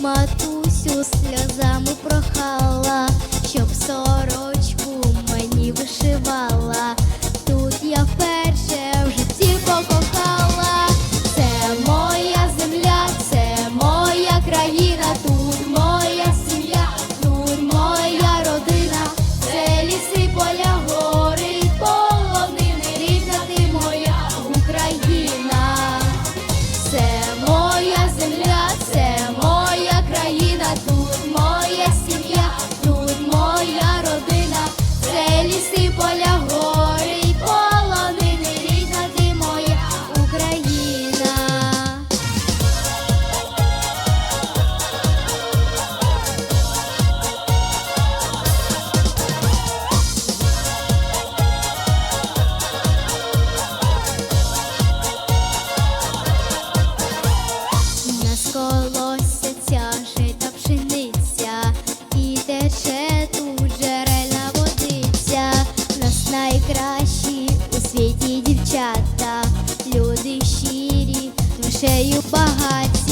матусю сльозами прохала, щоб сорочку мені вишивала. Діти дівчата, люди щирі, душею багаті.